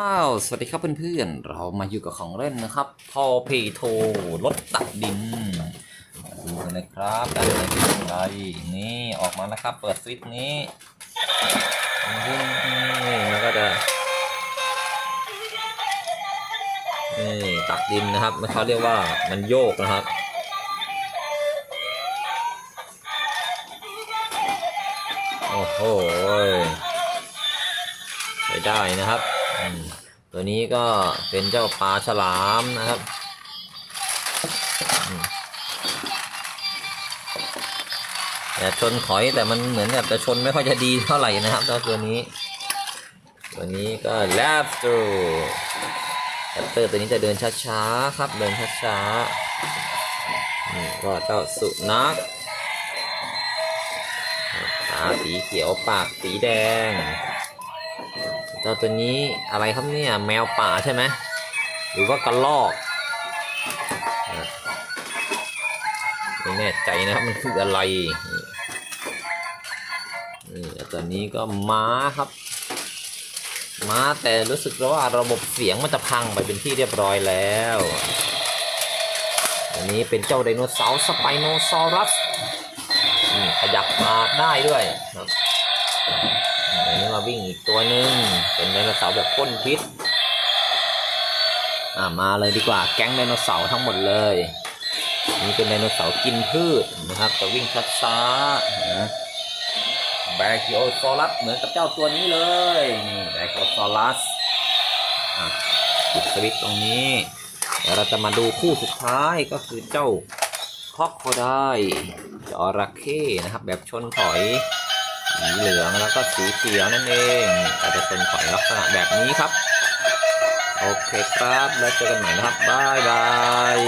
อ้าว สวัสดีครับเพื่อนๆ เรามาอยู่กับของเล่นนะครับ พอเพโทรถตักดิน ดูกันะครับด้านในเป็นอย่างไร นี่ออกมานะครับ เปิดสวิตช์นี้นี่มันก็จะนี่ตักดินนะครับมันเขาเรียกว่ามันโยกนะครับโอ้โหใช้ได้นะครับ ตัวนี้ก็เป็นเจ้าปลาฉลามนะครับ แต่ชนขอยแต่มันเหมือนกับจะชนไม่ค่อยจะดีเท่าไหร่นะครับเจ้าตัวนี้ ตัวนี้ก็แลบตูแรปเตอร์ตัวนี้จะเดินช้าๆครับ เดินช้าๆนี่ก็เจ้าสุนัขตาสีเขียวปากสีแดง จ้าตัวนี้อะไรครับเนี่ยแมวป่าใช่ไหมหรือว่ากระลอกไม่แน่ใจนะครับมันคืออะไรนี่ตัวนี้ก็ม้าครับ ม้าแต่รู้สึกว่าระบบเสียงมันจะพังไปเป็นที่เรียบร้อยแล้วอันนี้เป็นเจ้าไดโนเสาร์สไปโนซอรัสขยับมาได้ด้วยครับอันนี้มาวิ่งอีกตัวหนึ่ง เป็นไดโนเสาร์แบบพ่นพิษอ่ามาเลยดีกว่าแก๊งไดโนเสาร์ทั้งหมดเลยนี่เป็นไดโนเสาร์กินพืชนะครับจะวิ่งช้าๆนะแบคิโอซอรัสเหมือนกับเจ้าตัวนี้เลยนี่แบคิโอซอรัสอะปิดสวิตช์ตรงนี้เดี๋ยวเราจะมาดูคู่สุดท้ายก็คือเจ้าคอกโคได้จระเข้นะครับแบบชนถอย สีเหลืองแล้วก็สีเขียวนั่นเองก็จะเป็นถอยลักษณะแบบนี้ครับ โอเคครับ แล้วเจอกันใหม่นะครับ บ๊ายบาย